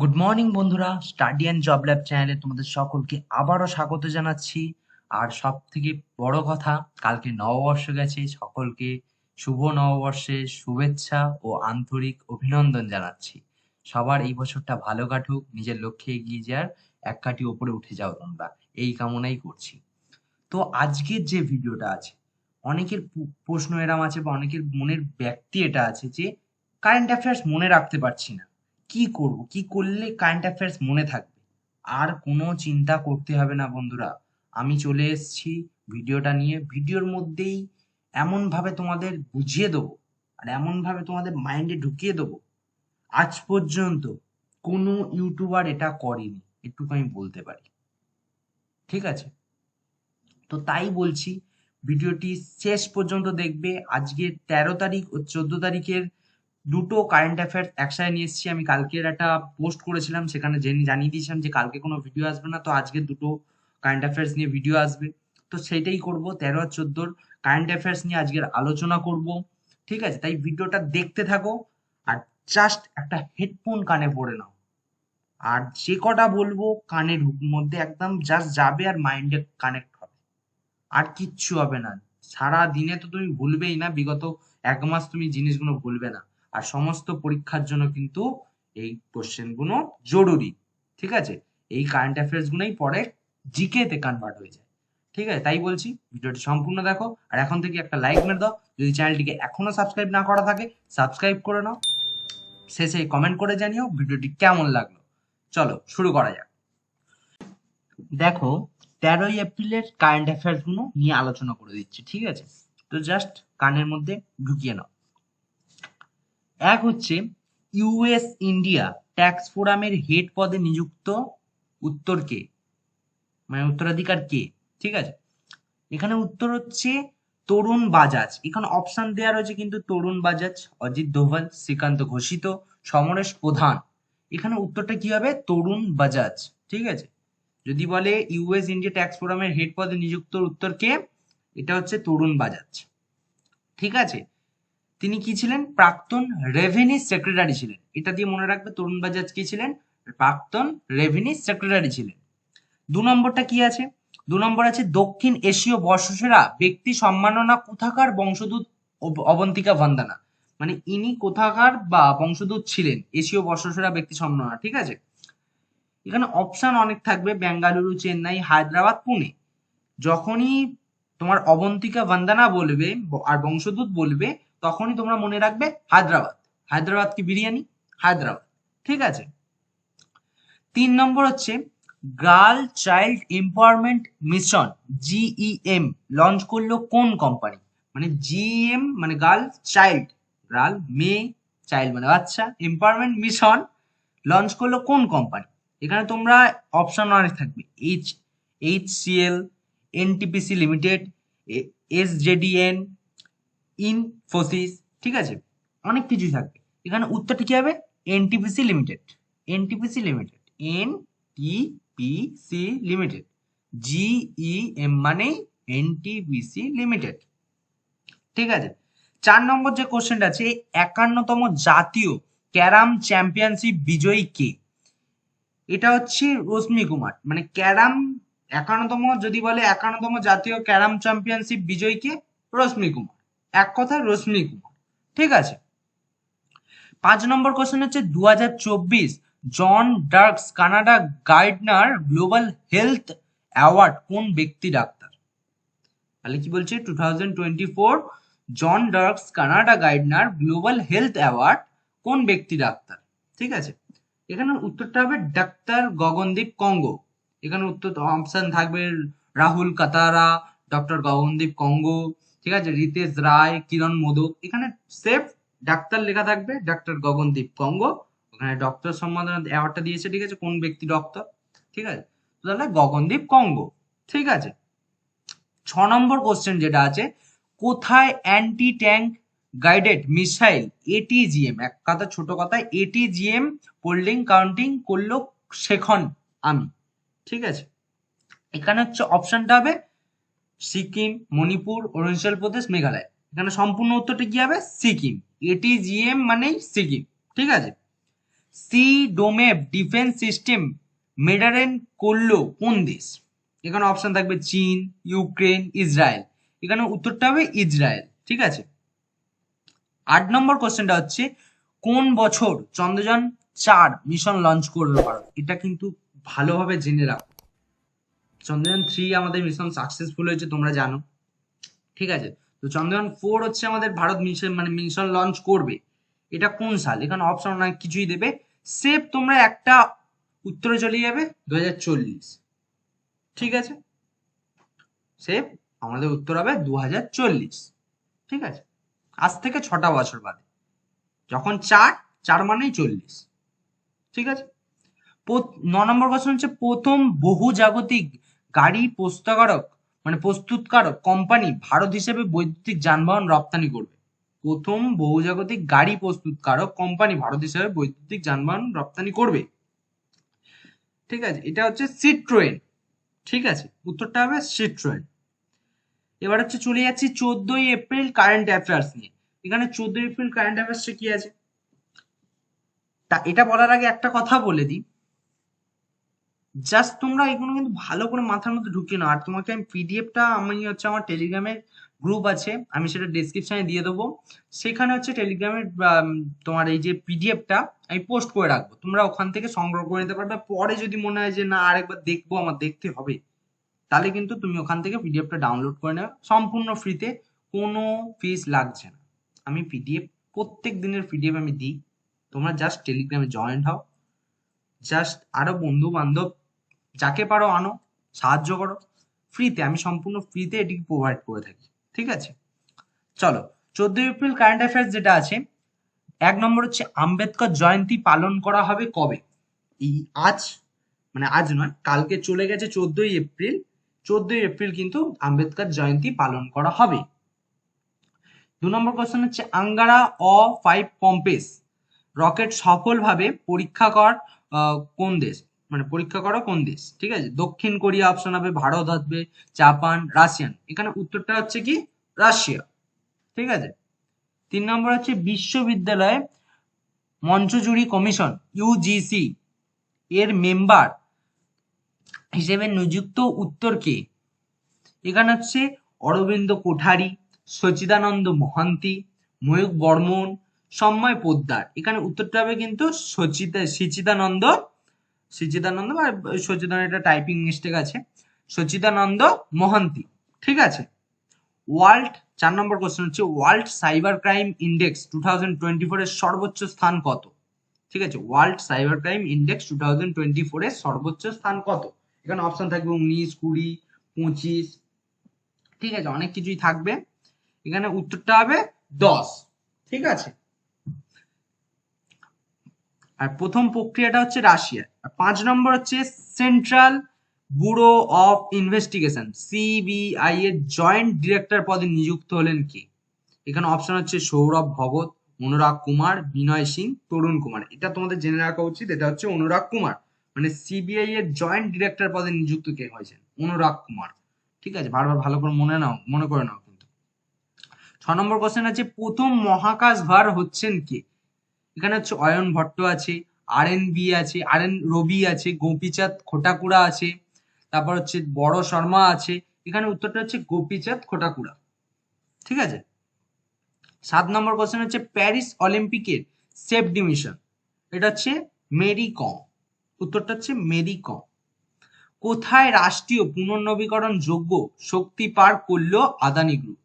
Good morning বন্ধুরা। Study and job lab চ্যানেলে তোমাদের সকলকে আবারও স্বাগত জানাচ্ছি। আর সব থেকে বড় কথা, কালকে নববর্ষ গেছে। সকলকে শুভ নববর্ষের শুভেচ্ছা ও আন্তরিক অভিনন্দন জানাচ্ছি। সবার এই বছরটা ভালো কাটুক, নিজের লক্ষ্যে এগিয়ে যাওয়ার এক কাটি ওপরে উঠে যাও তোমরা। এই কামনাই করছি। তো আজকের যে ভিডিওটা আছে, অনেকের প্রশ্ন এরম আছে বা অনেকের মনের ব্যক্তি এটা আছে যে কারেন্ট অ্যাফেয়ার্স মনে রাখতে পারছি না। কি করব? কি করলে কারেন্ট অ্যাফেয়ার্স মনে থাকবে? আর কোনো চিন্তা করতে হবে না বন্ধুরা। আমি চলে এসেছি ভিডিওটা নিয়ে। ভিডিওর মধ্যেই এমন ভাবে তোমাদের বুঝিয়ে দেবো আর এমন ভাবে তোমাদের মাইন্ডে ঢুকিয়ে দেবো। আজ পর্যন্ত কোনো ইউটিউবার এটা করেনি, একটুকু আমি বলতে পারি। ঠিক আছে? তো তাই বলছি, ভিডিওটি শেষ পর্যন্ত দেখবে। আজকে তেরো তারিখ ও চোদ্দ তারিখের দুটো কারেন্ট অ্যাফেয়ার্স একসাথে নিয়ে এসেছি। আমি কালকের একটা পোস্ট করেছিলাম, সেখানে জেনে জানিয়ে দিয়েছিলাম যে কালকে কোনো ভিডিও আসবে না, তো আজকে দুটো কারেন্ট অ্যাফেয়ার্স নিয়ে ভিডিও আসবে। তো সেটাই করব, তেরো আর চোদ্দোর কারেন্ট অ্যাফেয়ার্স নিয়ে আজকের আলোচনা করব। ঠিক আছে? তাই ভিডিওটা দেখতে থাকো আর জাস্ট একটা হেডফোন কানে পড়ে নাও। আর যে কটা বলব কানের মধ্যে একদম জাস্ট যাবে আর মাইন্ডে কানেক্ট হবে। আর কিচ্ছু হবে না। সারা দিনে তো তুমি ভুলবেই না, বিগত এক মাস তুমি জিনিসগুলো ভুলবে না। আর সমস্ত পরীক্ষার জন্য কিন্তু এই কোশ্চেনগুলো জরুরি, ঠিক আছে? এই কারেন্ট অ্যাফেয়ার্স গুলোই পরে জিকে তে কনভার্ট হয়ে যায়, ঠিক আছে? তাই বলছি, ভিডিওটি সম্পূর্ণ দেখো, আর এখন থেকে একটা লাইক মেরে দাও, যদি চ্যানেলটিকে এখনও সাবস্ক্রাইব না করা থাকে সাবস্ক্রাইব করে নাও, শেষে কমেন্ট করে জানিও ভিডিওটি কেমন লাগল। চলো, শুরু করা যাক। দেখো, তেরোই এপ্রিলের কারেন্ট অ্যাফেয়ার্সগুলো নিয়ে আলোচনা করে দিচ্ছি, ঠিক আছে? তো জাস্ট কানের মধ্যে ঢুকিয়ে নাও। এক হচ্ছে ইউএস ইন্ডিয়া ট্যাক্স ফোরামের হেড পদে নিযুক্ত উত্তর কে? মানে উত্তরাধিকার কে? ঠিক আছে? এখানে উত্তর হচ্ছে তরুণ বাজাজ। এখানে অপশন দেওয়া রয়েছে কিন্তু তরুণ বাজাজ, অজিত দোভাল, শ্রীকান্ত ঘোষিত, সমরেশ প্রধান। এখানে উত্তরটা কি হবে? তরুণ বাজাজ। ঠিক আছে? যদি বলে ইউএস ইন্ডিয়া ট্যাক্স ফোরামের হেড পদে নিযুক্ত উত্তর কে? এটা হচ্ছে তরুণ বাজাজ। ঠিক আছে? তিনি কি ছিলেন? প্রাক্তন রেভিনিউ সেক্রেটারি ছিলেন। এটা দিয়ে মনে রাখবে তরুণ বাজাজ কি ছিলেন? প্রাক্তন রেভিনিউ সেক্রেটারি ছিলেন। দু নম্বরটা কি আছে? দু নম্বর আছে, দক্ষিণ এশীয় বর্ষসেরা ব্যক্তি সম্মাননা কোথাকার বংশদূত অব- অবন্তিকা ভান্দানা? মানে ইনি কোথাকার বা বংশদূত ছিলেন? এশীয় বর্ষসেরা ব্যক্তি সম্মাননা, ঠিক আছে? এখানে অপশন অনেক থাকবে, বেঙ্গালুরু, চেন্নাই, হায়দ্রাবাদ, পুনে। যখনই তোমার অবন্তিকা ভান্দানা বলবে আর বংশদূত বলবে তখনই তোমরা মনে রাখবে হায়দ্রাবাদ। হায়দ্রাবাদ কি বিরিয়ানি? হায়দ্রাবাদ। ঠিক আছে? তিন নম্বর হচ্ছে girl child empowerment mission, GEM, launch করল কোন কোম্পানি? মানে জিএম মানে গার্ল চাইল্ড, গার্ল, মেয়ে, চাইল্ড মানে বাচ্চা, এম্পাওয়ারমেন্ট মিশন, লঞ্চ করল কোন কোম্পানি? এখানে তোমরা অপশন অনেক থাকবে, H H C L NTPC limited S JVN Infosys, ঠিক আছে? অনেক কিছুই থাকবে। এখানে উত্তরটা কি হবে? NTPC limited. NTPC limited. N TPC limited. GEM মানে এনটিপিসি লিমিটেড। ঠিক আছে? চার নম্বর যে কোশ্চেনটা আছে একান্নতম জাতীয় ক্যারাম চ্যাম্পিয়নশিপ বিজয়ী কে? এটা হচ্ছে রশ্মি কুমার। মানে ক্যারাম একান্নতম, যদি বলে একান্নতম জাতীয় ক্যারাম চ্যাম্পিয়নশিপ বিজয়ী কে? রশ্মি কুমার। এক কথায় রশ্মি কুমার, ঠিক আছে? পাঁচ নম্বর কোশ্চেন হচ্ছে দু John Dirks Canada Gairdner global health award কোন ব্যক্তি ডাক্তার? তাহলে কি বলছে? Two John Dirks Canada Gairdner global health award কোন ব্যক্তি ডাক্তার? ঠিক আছে? এখানে উত্তরটা হবে ডাক্তার গগনদীপ কঙ্গো। এখানে উত্তর অপশন থাকবে রাহুল কাতারা ডক্টর গগনদীপ কঙ্গো। ঠিক আছে? রিতেশ রায়, কিরণ মোদক, এখানে সেফ ডাক্তার লেখা থাকবে, ডাক্তার গগনদীপ কঙ্গো। ওখানে ডক্টর সম্মাননা অ্যাওয়ার্ডটা দিয়েছে, ঠিক আছে? কোন ব্যক্তি ডক্টর ঠিক আছে? তাহলে গগনদীপ কঙ্গো, ঠিক আছে? ছ নম্বর কোশ্চেন যেটা আছে, কোথায় anti tank guided missile ATGM এক কথা, ছোট কথায় এটিজিএম হোল্ডিং কাউন্টিং করল সেখন আমি, ঠিক আছে? এখানে হচ্ছে অপশনটা হবে সিকিম, মণিপুর, অরুণাচল প্রদেশ, মেঘালয়। এখানে সম্পূর্ণ উত্তরটা কি হবে? সিকিম। এটিজিএম মানেই সিকিম। ঠিক আছে? সি ডোমেভ ডিফেন্স সিস্টেম মেডারেন করল কোন দেশ? এখানে অপশন থাকবে চীন ইউক্রেন ইসরায়েল এখানে উত্তরটা হবে ইসরায়েল ঠিক আছে? আট নম্বর কোশ্চেনটা হচ্ছে, কোন বছর চন্দ্রযান চার মিশন লঞ্চ করবে ভারত? এটা কিন্তু ভালোভাবে জেনে রাখো। চন্দ্রযান থ্রি আমাদের মিশন সাকসেসফুল হয়েছে, তোমরা জানো। ঠিক আছে? তো চন্দ্রযান ফোর হচ্ছে আমাদের ভারত মিশন মানে মিশন লঞ্চ করবে। এটা কোন সাল? এখানে অপশন অনেক কিছুই দেবে। সেভ তোমরা একটা উত্তরে চলে যাবে দু ঠিক আছে? সেভ আমাদের উত্তর হবে দু হাজার চল্লিশ। ঠিক আছে? আজ থেকে ছটা বছর বাদে। যখন চার চার মানেই চল্লিশ। ঠিক আছে? ন নম্বর কোশ্চেন হচ্ছে, প্রথম বহু জাগতিক গাড়ি প্রস্তুতকারক মানে প্রস্তুতকারক কোম্পানি ভারত হিসেবে বৈদ্যুতিক যানবাহন রপ্তানি করবে। প্রথম বহুজাগতিক গাড়ি প্রস্তুতকারক কোম্পানি ভারত হিসেবে বৈদ্যুতিক যানবাহন রপ্তানি করবে। ঠিক আছে, এটা হচ্ছে সিট্রোয়েন ঠিক আছে, উত্তরটা হবে সিট্রোয়েন এবার হচ্ছে চলে যাচ্ছি চোদ্দই এপ্রিল কারেন্ট অ্যাফেয়ার্স নিয়ে। এখানে চোদ্দই এপ্রিল কারেন্ট অ্যাফেয়ার্সে কি আছে? তা এটা বলার আগে একটা কথা বলে দিই। জাস্ট তোমরা এগুলো কিন্তু ভালো করে মাথার মধ্যে ঢুকিয়ে নাও। আর তোমাকে আমি পিডিএফটা আমি হচ্ছে আমার টেলিগ্রামের গ্রুপ আছে, আমি সেটা ডেসক্রিপশনে দিয়ে দেবো। সেখানে হচ্ছে টেলিগ্রামের তোমার এই যে পিডিএফটা আমি পোস্ট করে রাখব। তোমরা ওখান থেকে সংগ্রহ করে নিতে পারবে। পরে যদি মনে হয় যে না, আরেকবার দেখব, আমার দেখতে হবে, তাহলে কিন্তু তুমি ওখান থেকে পিডিএফটা ডাউনলোড করে নেবে। সম্পূর্ণ ফ্রিতে কোনো ফিস লাগছে না। আমি পিডিএফ প্রত্যেক দিনের পিডিএফ আমি দিই। তোমরা জাস্ট টেলিগ্রামে জয়েন্ট হও। জাস্ট আরও বন্ধু বান্ধব যাকে পারো আনো, সাহায্য করো। ফ্রিতে আমি সম্পূর্ণ ফ্রিতে এটি প্রোভাইড করে থাকি, ঠিক আছে? চলো, চোদ্দই এপ্রিল কারেন্ট অ্যাফেয়ার্স যেটা আছে, এক নম্বর হচ্ছে আম্বেদকর জয়ন্তী পালন করা হবে কবে? এই আজ মানে আজ নয়, কালকে চলে গেছে চোদ্দই এপ্রিল। চোদ্দই এপ্রিল কিন্তু আম্বেদকর জয়ন্তী পালন করা হবে। দু নম্বর কোশ্চেন হচ্ছে আঙ্গারা অ ফাইভ পম্পেস রকেট সফলভাবে পরীক্ষা কর কোন দেশ? মানে পরীক্ষা করো কোন দেশ, ঠিক আছে? দক্ষিণ কোরিয়া অপশন হবে, ভারত হবে জাপান, রাশিয়ান। এখানে উত্তরটা হচ্ছে কি? রাশিয়া, ঠিক আছে? তিন নম্বর হচ্ছে বিশ্ববিদ্যালয় মঞ্চজুরি কমিশন ইউজিসি এর মেম্বার হিসেবে নিযুক্ত উত্তর কে? এখানে হচ্ছে অরবিন্দ কোঠারি, সচিদানন্দ মহান্তি ময়ূক বর্মন সম্ময় পোদ্দার। এখানে উত্তরটা হবে কিন্তু সচিদা সচিদানন্দ সচিদানন্দ বা সচিদানন্দ এটা টাইপিং মিস্টেক আছে। সচিদানন্দ মহান্তি, ঠিক আছে? ওয়ার্ল্ড চার নম্বর কোশ্চেন হচ্ছে world cyber crime index two thousand twenty four এর সর্বোচ্চ স্থান কত? ঠিক আছে? World cyber crime index two thousand twenty four এর সর্বোচ্চ স্থান কত? এখানে অপশন থাকবে উনিশ, কুড়ি, পঁচিশ, ঠিক আছে? অনেক কিছুই থাকবে। এখানে উত্তরটা হবে দশ, ঠিক আছে? আর প্রথম প্রক্রিয়াটা হচ্ছে রাশিয়া। আর পাঁচ নম্বর হচ্ছে central bureau of investigation CBI এর জয়েন্ট ডিরেক্টর পদে নিযুক্ত হলেন কে? এখানে অপশন হচ্ছে সৌরভ ভগত, অনুরাগ কুমার, বিনয় সিং, তরুণ কুমার। এটা তোমাদের জেনে রাখা উচিত, এটা হচ্ছে অনুরাগ কুমার। মানে সিবিআই এর জয়েন্ট ডিরেক্টর পদে নিযুক্ত কে হয়েছেন? অনুরাগ কুমার। ঠিক আছে, বারবার ভালো করে মনে নাও, মনে করে নাও কিন্তু। ছ নম্বর কোশ্চেন আছে প্রথম মহাকাশ ভার হচ্ছেন কে? এখানে হচ্ছে অয়ন ভট্ট আছে আর এন বি আছে আর এন রবি আছে, গোপীচাঁদ খোটাকুড়া আছে, তারপর হচ্ছে বড় শর্মা আছে, এখানে উত্তরটা হচ্ছে গোপীচাঁদ খোটাকুড়া। ঠিক আছে? সাত নম্বর কোশ্চেন হচ্ছে প্যারিস অলিম্পিকের সেফ ডিমিশন এটা হচ্ছে মেরি কম। উত্তরটা হচ্ছে মেরি কম। কোথায় রাষ্ট্রীয় পুনর্নবীকরণ যোগ্য শক্তি পার্ক করল আদানি গ্রুপ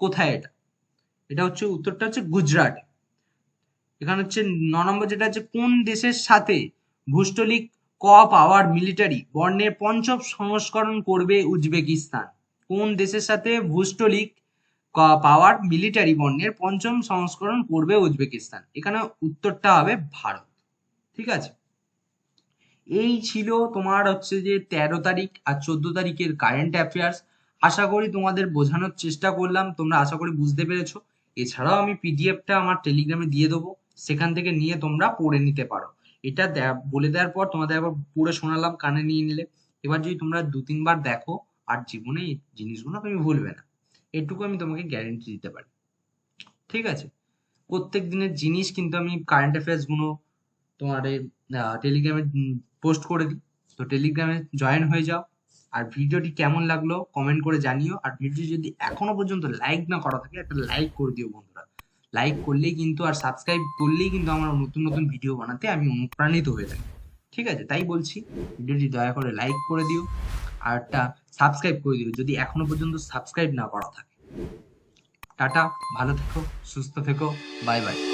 কোথায় এটা? এটা হচ্ছে, উত্তরটা হচ্ছে গুজরাটে। এখানে হচ্ছে ন নম্বর যেটা হচ্ছে কোন দেশের সাথে ভূস্টলিক ক পাওয়ার মিলিটারি বর্ণের পঞ্চম সংস্করণ করবে উজবেকিস্তান? কোন দেশের সাথে ভূস্টলিক ক পাওয়ার মিলিটারি বর্ণের পঞ্চম সংস্করণ করবে উজবেকিস্তান? এখানে উত্তরটা হবে ভারত। ঠিক আছে? এই ছিল তোমার হচ্ছে যে তেরো তারিখ আর চোদ্দ তারিখের কারেন্ট অ্যাফেয়ার্স আশা করি তোমাদের বোঝানোর চেষ্টা করলাম। তোমরা আশা করি বুঝতে পেরেছ। এছাড়াও আমি পিডিএফটা আমার টেলিগ্রামে দিয়ে দেবো। সেখান থেকে নিয়ে তোমরা পড়ে নিতে পারো। এটা বলে দেওয়ার পর তোমাদের আবার পড়ে শোনালাম, কানে নিয়ে নিলে। এবার যদি তোমরা দু, তিনবার দেখো, আর জীবনে এই জিনিসগুলো তুমি ভুলবে না। এটুকু আমি তোমাকে গ্যারেন্টি দিতে পারি। ঠিক আছে? প্রত্যেক দিনের জিনিস কিন্তু আমি কারেন্ট অ্যাফেয়ার্সগুলো তোমার টেলিগ্রামে পোস্ট করে দিই। তো টেলিগ্রামে জয়েন হয়ে যাও। আর ভিডিওটি কেমন লাগল কমেন্ট করে জানিও। আর ভিডিও যদি এখনও পর্যন্ত লাইক না করা থাকে, একটা লাইক করে দিও বন্ধুরা। লাইক করলেই কিন্তু আর সাবস্ক্রাইব করলেই কিন্তু আমার নতুন নতুন ভিডিও বানাতে আমি অনুপ্রাণিত হয়ে থাকি। ঠিক আছে? তাই বলছি, ভিডিওটি দয়া করে লাইক করে দিও আর একটা সাবস্ক্রাইব করে দিও যদি এখনও পর্যন্ত সাবস্ক্রাইব না করা থাকে। টাটা, ভালো থেকো, সুস্থ থেকো বাই বাই